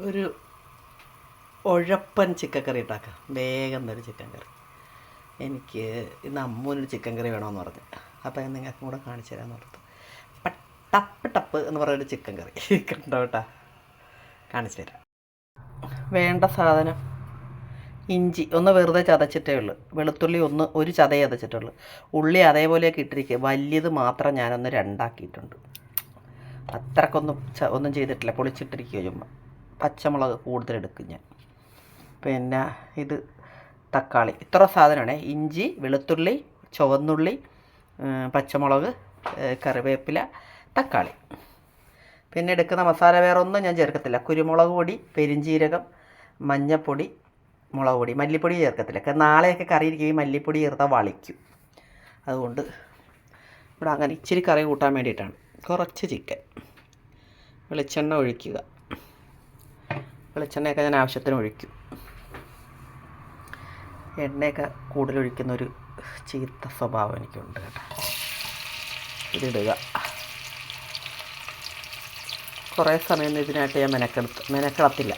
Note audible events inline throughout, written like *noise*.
ഒരു ഉഴപ്പൻ ചിക്കൻ കറി ഉണ്ടാക്കാം. വേഗം ഒരു ചിക്കൻ കറി. എനിക്ക് ഇന്ന് അമ്മൂനൊരു ചിക്കൻ കറി വേണമെന്ന് പറഞ്ഞു. അപ്പോൾ ഞാൻ നിങ്ങൾക്കും കൂടെ കാണിച്ചു തരാമെന്ന് ഓർത്തു. ടപ്പ് ടപ്പ് എന്ന് പറയുന്നൊരു ചിക്കൻ കറി. *laughs* കണ്ടോ കേട്ടാ കാണിച്ചു തരാം. വേണ്ട സാധനം. ഇഞ്ചി ഒന്ന് വെറുതെ ചതച്ചിട്ടേ ഉള്ളൂ. വെളുത്തുള്ളി ഒന്ന് ഒരു ചതയെ ചതച്ചിട്ടുള്ളൂ. ഉള്ളി അതേപോലെയൊക്കെ ഇട്ടിരിക്കുക. വലിയത് മാത്രം ഞാനൊന്ന് രണ്ടാക്കിയിട്ടുണ്ട്. അത്രക്കൊന്നും ഒന്നും ചെയ്തിട്ടില്ല. പൊളിച്ചിട്ടിരിക്കുക ചുമ്മാ. പച്ചമുളക് കൂടുതൽ എടുക്കും ഞാൻ. പിന്നെ ഇത് തക്കാളി. ഇത്ര സാധനമാണ്. ഇഞ്ചി വെളുത്തുള്ളി ചുവന്നുള്ളി പച്ചമുളക് കറിവേപ്പില തക്കാളി. പിന്നെ എടുക്കുന്ന മസാല വേറെ ഒന്നും ഞാൻ ചേർക്കത്തില്ല. കുരുമുളക് പൊടി പെരിഞ്ചീരകം മഞ്ഞൾപ്പൊടി മുളക് പൊടി മല്ലിപ്പൊടി ചേർക്കത്തില്ല. നാളെയൊക്കെ കറി ഇരിക്കുകയും മല്ലിപ്പൊടി ചേർത്താൽ വളിക്കും. അതുകൊണ്ട് ഇവിടെ അങ്ങനെ ഇച്ചിരി കറി കൂട്ടാൻ വേണ്ടിയിട്ടാണ്. കുറച്ച് ചിക്കൻ. വെളിച്ചെണ്ണ ഒഴിക്കുക. വെളിച്ചെണ്ണയൊക്കെ ഞാൻ ആവശ്യത്തിന് ഒഴിക്കും. എണ്ണയൊക്കെ ഒരു ചീത്ത സ്വഭാവം എനിക്കുണ്ട് കേട്ടോ. ഇതിടുക. കുറേ സമയം ഇതിനായിട്ട് ഞാൻ മെനക്കെടുത്ത് മെനക്കെടത്തില്ല.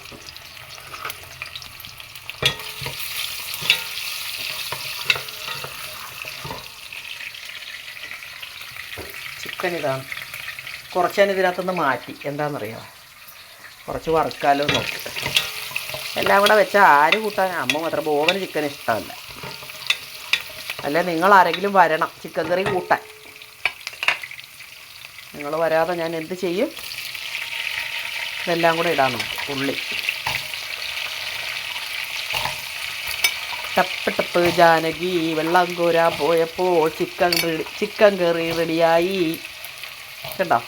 ചിക്കൻ ഇതാണ് കുറച്ച് ഇതിനകത്തുനിന്ന് മാറ്റി. എന്താണെന്നറിയാമോ കുറച്ച് വറുക്കാലോ നോക്കി. എല്ലാം കൂടെ വെച്ചാൽ ആര് കൂട്ടാൻ? അമ്മ മാത്രം. ബോവന് ചിക്കൻ ഇഷ്ടമല്ല. അല്ല നിങ്ങൾ ആരെങ്കിലും വരണം. ചിക്കൻ കറി കൂട്ടാൻ. നിങ്ങൾ വരാതെ ഞാൻ എന്ത് ചെയ്യും? ഇതെല്ലാം കൂടെ ഇടാൻ നോക്കും ഉള്ളി. ടപ്പ് ടപ്പ് ജാനകി വെള്ളം കോരാൻ പോയപ്പോൾ ചിക്കൻ റെഡി ചിക്കൻ കറി റെഡിയായി കണ്ടോ?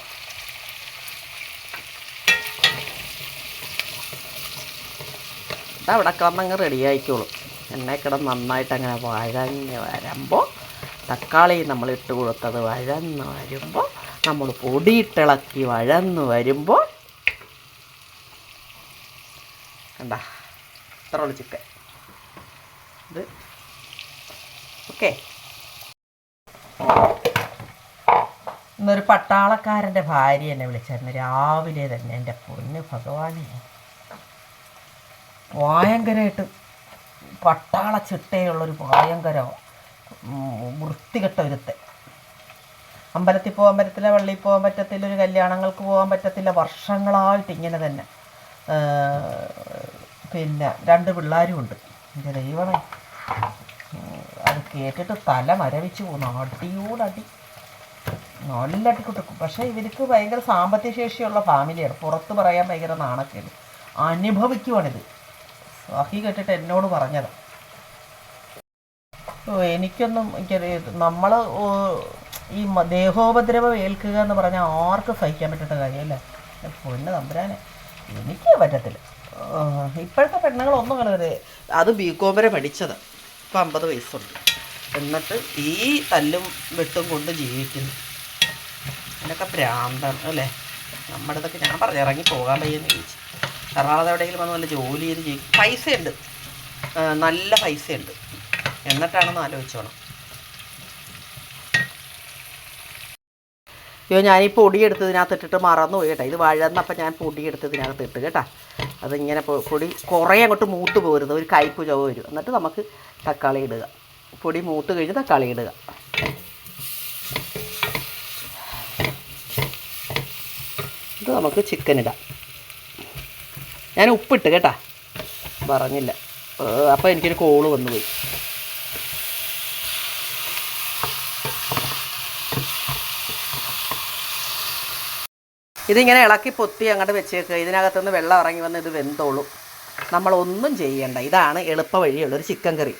അതവിടെ കിടന്നങ്ങ് റെഡി ആയിക്കോളും. എണ്ണ കിടന്ന് നന്നായിട്ട് അങ്ങനെ വഴഞ്ഞ് വരുമ്പോൾ തക്കാളി നമ്മൾ ഇട്ട് കൊടുത്തത് വഴന്ന് വരുമ്പോൾ നമ്മൾ പൊടിയിട്ടിളക്കി വഴന്ന് വരുമ്പോൾ കണ്ട ഇത്ര ചിക്കൻ ഇത്. ഓക്കെ ഇന്നൊരു പട്ടാളക്കാരന്റെ ഭാര്യ എന്നെ വിളിച്ചായിരുന്നു. രാവിലെ തന്നെ എന്റെ പൊന്ന് ഭഗവാനെ. ഭയങ്കരമായിട്ട് പട്ടാള ചിട്ടയുള്ളൊരു ഭയങ്കര വൃത്തികെട്ട ഒരുത്തെ അമ്പലത്തിൽ പോകാൻ പറ്റത്തില്ല പള്ളിയിൽ പോകാൻ പറ്റത്തില്ല ഒരു കല്യാണങ്ങൾക്ക് പോകാൻ പറ്റത്തില്ല വർഷങ്ങളായിട്ട് ഇങ്ങനെ തന്നെ. പിന്നെ രണ്ട് പിള്ളേരും ഉണ്ട്. എന്റെ ദൈവമേ. അത് കേട്ടിട്ട് തല മരവിച്ച് പോകുന്നു അടിയോടടി. നല്ല അടിക്കൊട്ടിക്കും. പക്ഷേ ഇവർക്ക് ഭയങ്കര സാമ്പത്തിക ശേഷിയുള്ള ഫാമിലിയാണ്. പുറത്ത് പറയാൻ ഭയങ്കര നാണക്കേട്. അനുഭവിക്കുവാണിത്. സഹി കേട്ടിട്ട് എന്നോട് പറഞ്ഞത്. എനിക്കൊന്നും നമ്മൾ ഈ ദേഹോപദ്രവം ഏൽക്കുക എന്ന് പറഞ്ഞാൽ ആർക്ക് സഹിക്കാൻ പറ്റുന്ന കാര്യമല്ലേ പൊന്ന് തമ്പുരാനെ എനിക്ക് പറ്റത്തില്ല. ഇപ്പോഴത്തെ പെണ്ണുങ്ങളൊന്നും കണ്ടത് അത് ബി കോം വരെ പഠിച്ചത്. ഇപ്പം അമ്പത് വയസ്സുണ്ട്. എന്നിട്ട് ഈ തല്ലും വെട്ടും കൊണ്ട് ജീവിക്കുന്നു. എന്നൊക്കെ പ്രാന്തം അല്ലേ? നമ്മുടെ ഇതൊക്കെ ഞാൻ പറഞ്ഞു ഇറങ്ങി പോകാൻ വയ്യെന്ന് ചോദിച്ചു എറണാകുളത്ത് എവിടെയെങ്കിലും വന്ന് വല്ല ജോലി ചെയ്ത് ജീവിക്കും പൈസയുണ്ട്. നല്ല പൈസയുണ്ട്. എന്നിട്ടാണെന്ന് ആലോചിച്ചോണം അയ്യോ ഞാൻ ഈ പൊടി എടുത്ത് ഇതിനകത്ത് ഇട്ടിട്ട് മറന്നു പോയി കേട്ടോ. ഇത് വഴന്നപ്പോൾ ഞാൻ പൊടി എടുത്ത് ഇതിനകത്ത് ഇട്ട് കേട്ടോ. അതിങ്ങനെ പൊടി കുറേ അങ്ങോട്ട് മൂത്ത് പോരുത്. ഒരു കയ്പ് ചുവ വരും. എന്നിട്ട് നമുക്ക് തക്കാളി ഇടുക. പൊടി മൂത്ത് കഴിഞ്ഞ് തക്കാളി ഇടുക. ഇത് നമുക്ക് ചിക്കൻ ഇടാം. ഞാൻ ഉപ്പിട്ട് കേട്ടാ. പറഞ്ഞില്ല. അപ്പോൾ എനിക്കൊരു കോൾ വന്നു പോയി. ഇതിങ്ങനെ ഇളക്കി പൊത്തി അങ്ങോട്ട് വെച്ചേക്കുക ഇതിനകത്തുനിന്ന് വെള്ളം ഇറങ്ങി വന്ന് ഇത് വെന്തോളൂ. നമ്മളൊന്നും ചെയ്യണ്ട. ഇതാണ് എളുപ്പ വഴിയുള്ള ഒരു ചിക്കൻ കറി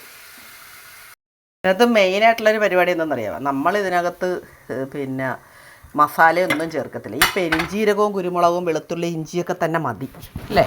ഇതിനകത്ത് മെയിനായിട്ടുള്ളൊരു പരിപാടി എന്താണെന്നറിയാമോ നമ്മൾ ഇതിനകത്ത് പിന്നെ മസാലയൊന്നും ചേർക്കത്തില്ല. ഈ പെരിഞ്ജീരകവും കുരുമുളകും വെളുത്തുള്ളി ഇഞ്ചിയൊക്കെ തന്നെ മതി. അല്ലേ?